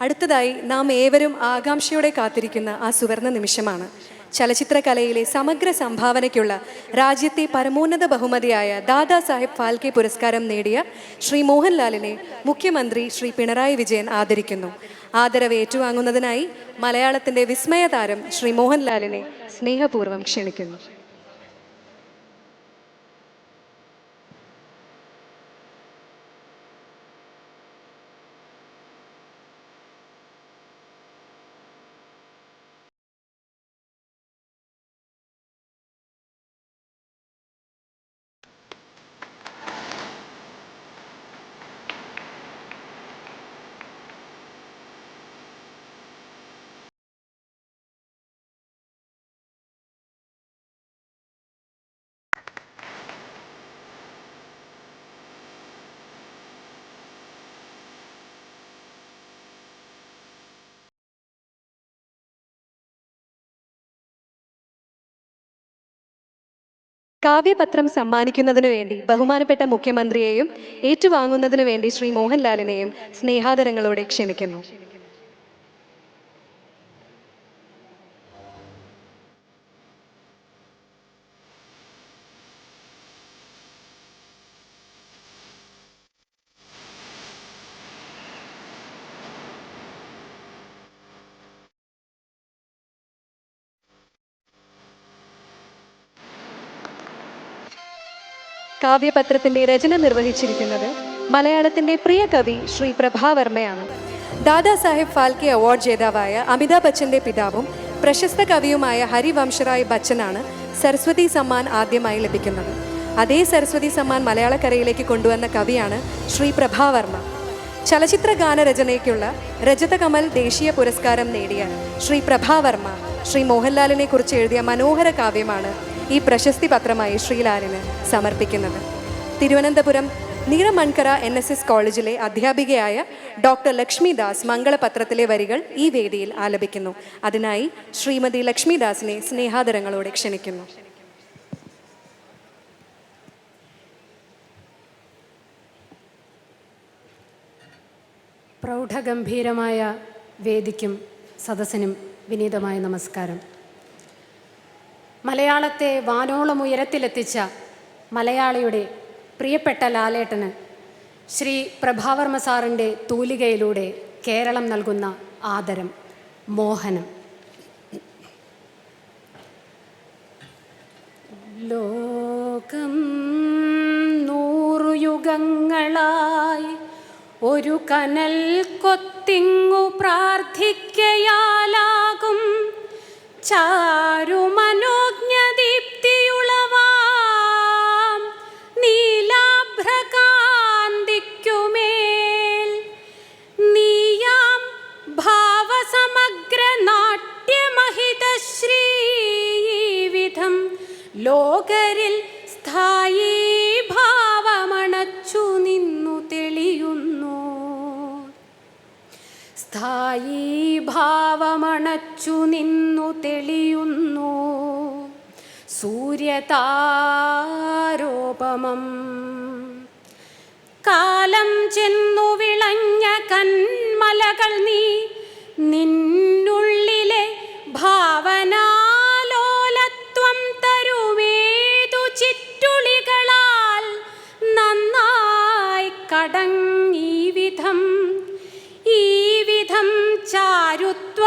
അടുത്തതായി നാം ഏവരും ആകാംക്ഷയോടെ കാത്തിരിക്കുന്ന ആ സുവർണ നിമിഷമാണ്. ചലച്ചിത്രകലയിലെ സമഗ്ര സംഭാവനയ്ക്കുള്ള രാജ്യത്തെ പരമോന്നത ബഹുമതിയായ ദാദാ സാഹിബ് ഫാൽക്കെ പുരസ്കാരം നേടിയ ശ്രീ മോഹൻലാലിനെ മുഖ്യമന്ത്രി ശ്രീ പിണറായി വിജയൻ ആദരിക്കുന്നു. ആദരവ് ഏറ്റുവാങ്ങുന്നതിനായി മലയാളത്തിന്റെ വിസ്മയതാരം ശ്രീ മോഹൻലാലിനെ സ്നേഹപൂർവം ക്ഷണിക്കുന്നു. കാവ്യപത്രം സമ്മാനിക്കുന്നതിനു വേണ്ടി ബഹുമാനപ്പെട്ട മുഖ്യമന്ത്രിയെയും ഏറ്റുവാങ്ങുന്നതിനു വേണ്ടി ശ്രീ മോഹൻലാലിനെയും സ്നേഹാദരങ്ങളോടെ ക്ഷണിക്കുന്നു. കാവ്യപത്രത്തിന്റെ രചന നിർവഹിച്ചിരിക്കുന്നത് മലയാളത്തിന്റെ പ്രിയ കവി ശ്രീ പ്രഭാവർമ്മയാണ്. ദാദാസാഹിബ് ഫാൽക്കെ അവാർഡ് ജേതാവായ അമിതാഭ് ബച്ചന്റെ പിതാവും പ്രശസ്ത കവിയുമായ ഹരിവംശറായ് ബച്ചനാണ് സരസ്വതി സമ്മാൻ ആദ്യമായി ലഭിക്കുന്നത്. അതേ സരസ്വതി സമ്മാൻ മലയാളക്കരയിലേക്ക് കൊണ്ടുവന്ന കവിയാണ് ശ്രീ പ്രഭാവർമ്മ. ചലച്ചിത്ര ഗാനരചനയ്ക്കുള്ള രജതകമൽ ദേശീയ പുരസ്കാരം നേടിയ ശ്രീ പ്രഭാവർമ്മ ശ്രീ മോഹൻലാലിനെ കുറിച്ച് എഴുതിയ മനോഹര കാവ്യമാണ് ഈ പ്രശസ്തി പത്രമായി ശ്രീലാലിന് സമർപ്പിക്കുന്നത്. Thiruvananthapuram Neeramankara N S S കോളേജിലെ അധ്യാപികയായ ഡോക്ടർ ലക്ഷ്മിദാസ് മംഗളപത്രത്തിലെ വരികൾ ഈ വേദിയിൽ ആലപിക്കുന്നു. അതിനായി ശ്രീമതി ലക്ഷ്മി ദാസിനെ സ്നേഹാദരങ്ങളോടെ ക്ഷണിക്കുന്നു. പ്രൗഢഗംഭീരമായ വേദിക്കും സദസ്സിനും വിനീതമായ നമസ്കാരം. മലയാളത്തെ വാനോളം ഉയരത്തിലെത്തിച്ച മലയാളിയുടെ പ്രിയപ്പെട്ട ലാലേട്ടന് ശ്രീ പ്രഭാവർമ്മ സാറിന്റെ തൂലികയിലൂടെ കേരളം നൽകുന്ന ആദരം മോഹനം. ലോകം നൂറു യുഗങ്ങളായി ഒരു കനൽ കൊത്തിങ്ങു പ്രാർത്ഥിക്കയാലാകും ചാരുമനോജ്ഞദീപ്തിയുളവാം ലോകരിൽ സ്ഥായി ഭാവമണച്ചു നിന്നു തെളിയുന്നു. സ്ഥായി ഭാവമണച്ചു നിന്നു തെളിയുന്നു. സൂര്യതാരോപമം. കാലം ചെന്നു നന്നായി കടങ്ങീ വിധം ഈ വിധം ചാരുത്വം